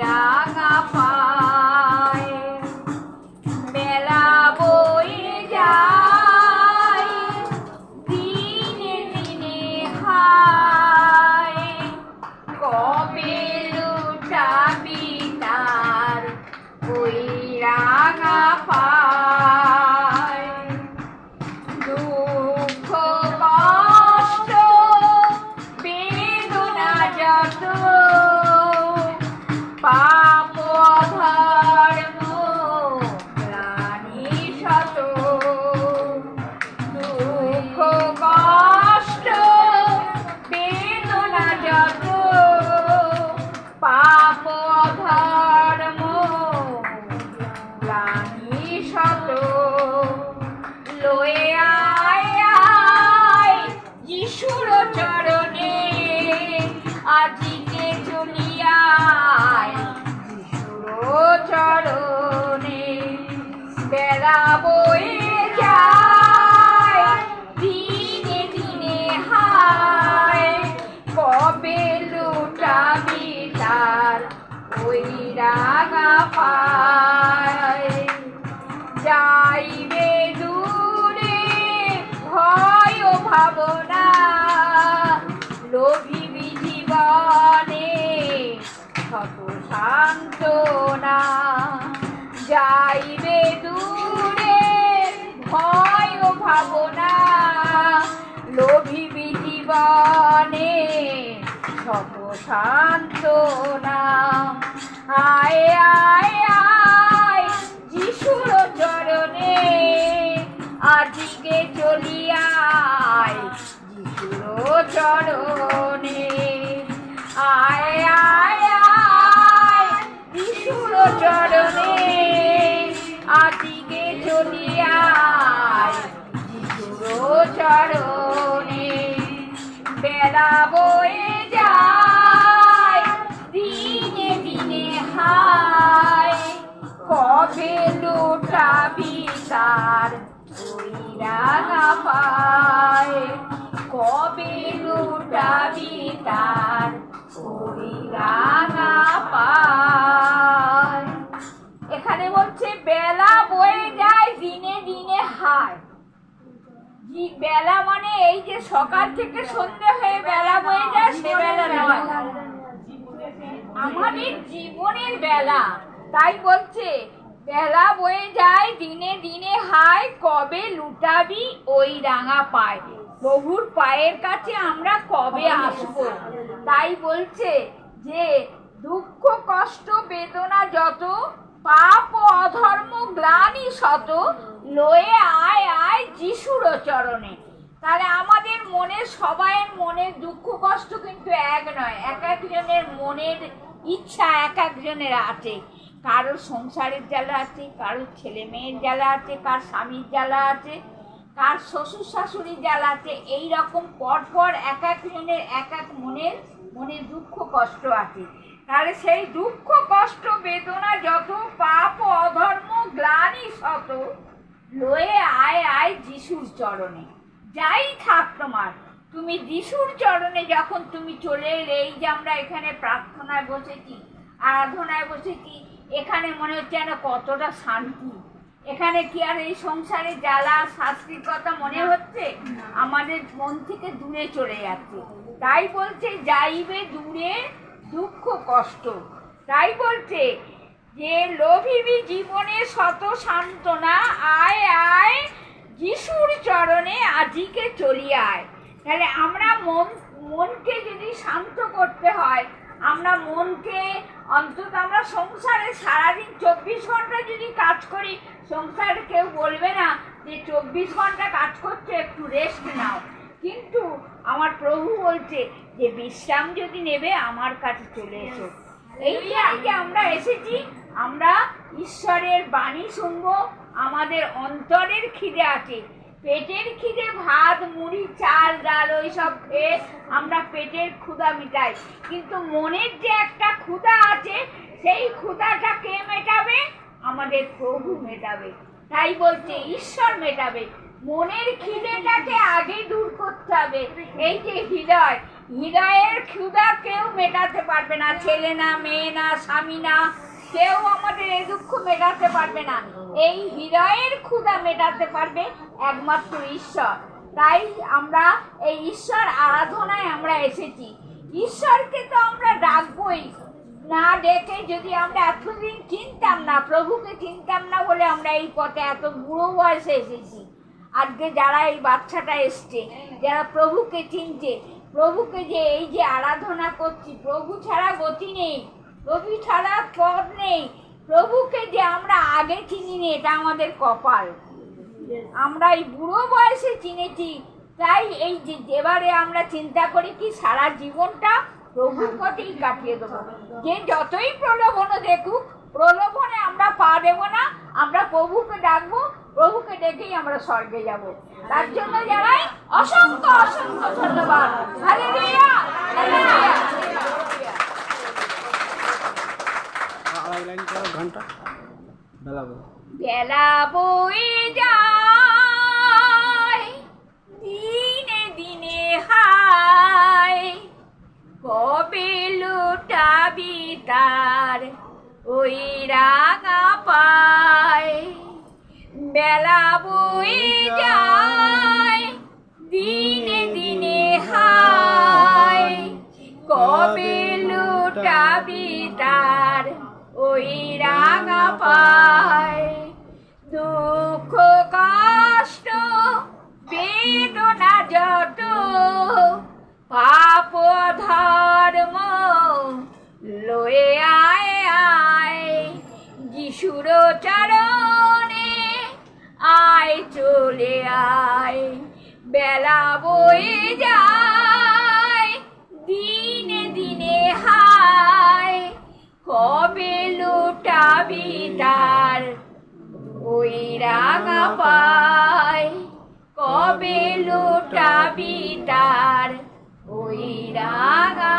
Mira. আজিকে চলিয়ায়। চরণে বেড়াবো জীবনে শত সান্ত্বনা আয় আয় আয়, যিশুর চরণে। আজকে চলিয়ায় যিশুর চরণে। আয় আয় আয়, যিশুর চরণে। আজকে চলিয়ায় যিশুর চরণে। বেলা বয়ে যায় দিনে দিনে হায় কবে লুটাবি তার ওই রাঙা পায় বেলা মানে এই যে সকাল থেকে সন্ধে হয়ে বেলা বয়ে যায় সে বেলা। নয় আমাদের জীবনের বেলা, তাই বলছে, বেলা বয়ে যায়, দিনে দিনে হায়, কবে লুটাবি ওই রাঙা পায়? প্রভুর পায়ের কাছে আমরা কবে আসব? তাই বলছে যে, দুঃখ, কষ্ট, বেদনা যত পাপ অধর্ম গ্লানি শত লয়ে আয় আয় যিশুর চরণে। তাহলে আমাদের মনের সবাইয়ের মনের দুঃখ কষ্ট কিন্তু এক নয়, এক একজনের মনের ইচ্ছা এক একজনের আছে। কারোর সংসারের জ্বালা আছে, কারোর ছেলে মেয়ের জ্বালা আছে, কার স্বামীর জ্বালা আছে, কার শ্বশুর শাশুড়ির জ্বালা আছে এই রকম পর পর এক একজনের এক এক মনের মনের দুঃখ কষ্ট আছে। তাহলে সেই দুঃখ, কষ্ট, বেদনা, যত পাপ, অধর্ম, গ্লানি শত লয়ে আয় আয় যিশুর চরণে। যাই থাক তোমার, তুমি যিশুর চরণে যখন তুমি চলে এলে, এই যে আমরা এখানে প্রার্থনায় বসেছি, আরাধনায় বসেছি, এখানে মনে হচ্ছে যেন কতটা শান্তি। এখানে কি আর এই সংসারে জ্বালা, শাস্তির কথা মনে হচ্ছে? আমাদের মন থেকে দূরে চলে যাচ্ছে। তাই বলছে, যাইবে দূরে দুঃখ, কষ্ট। তাই বলছে যে, লোভিবি জীবনে শত সান্ত্বনা, আয় আয়, যিশুর চরণে আজিকে চলি আয় তাহলে আমরা মন, মনকে যদি শান্ত করতে হয়, আমরা মনকে, অন্তত আমরা সংসারে সারাদিন চব্বিশ ঘণ্টা যদি কাজ করি, সংসারে কেউ বলবে না যে, চব্বিশ ঘণ্টা কাজ করছ, একটু রেস্ট নাও। কিন্তু আমার প্রভু বলছে যে বিশ্রাম যদি নেবে আমার কাছে চলে এসো। এই যে আজকে আমরা এসেছি আমরা ঈশ্বরের বাণী শুনব আমাদের অন্তরের খিদে আছে। পেটের খিদে ভাত মুড়ি চাল ডাল ওই সব খেয়ে আমরা পেটের ক্ষুধা মিটাই। কিন্তু মনের যে একটা ক্ষুধা আছে সেই ক্ষুধাটা কে মেটাবে? আমাদের প্রভু মেটাবে। তাই বলছে ঈশ্বর মেটাবে। মনের খিদেটাকে আগে দূর করতে হবে। এই যে হৃদয়, হৃদয়ের ক্ষুধা কেউ মেটাতে পারবে না। ছেলে না, মেয়ে না, স্বামী না, কেউ আমাদের এই দুঃখ মেটাতে পারবে না। এই হৃদয়ের ক্ষুধা মেটাতে পারবে একমাত্র ঈশ্বর। তাই আমরা এই ঈশ্বর আরাধনায় আমরা এসেছি। ঈশ্বরকে তো আমরা ডাকবই। না ডেকে যদি আমরা এতদিন চিনতাম না, প্রভুকে চিনতাম না বলে আমরা এই পথে এত বুড়ো বয়সে এসেছি। আজকে যারা এই বাচ্চাটা এসছে, যারা প্রভুকে চিনছে, প্রভুকে যে এই যে আরাধনা করছি, প্রভু ছাড়া গতি নেই, প্রভু ছাড়া পথ নেই, প্রভুকে যে আমরা আগে চিনিনি এটা আমাদের কপাল। আমরা এই বুড়ো বয়সে চিনেছি, তাই এই যে এবারে আমরা চিন্তা করি কি সারা জীবনটা প্রভুর পথেই কাটিয়ে দেবো। যে যতই প্রলোভন দেখুক, প্রলোভনে আমরা পা দেবো না, আমরা প্রভুকে ডাকবো প্রভুকে ডেকেই আমরা স্বর্গে যাব। তার জন্য জানাই অসংখ্য অসংখ্য ধন্যবাদ। ঘণ্টা বেলা বলে বেলা যায়, দিনে দিনে হায়, কবে লুটাবি তার ওই রাঙা পায়। বেলা বয়ে যায়, দিনে দিনে হায়। কবে লুটাবি তার ওই রাঙা পায়? দুঃখ, কষ্ট, বেদনা যত, পাপ ধর্ম লয়ে আয় আয়। যিশুর চরণে আয় চলে আয়, বেলা বয়ে যায়, দিনে দিনে হায়, কবে লুটাবি তার ওই রাঙা পায়, কবে লুটাবি তার ওই রাঙা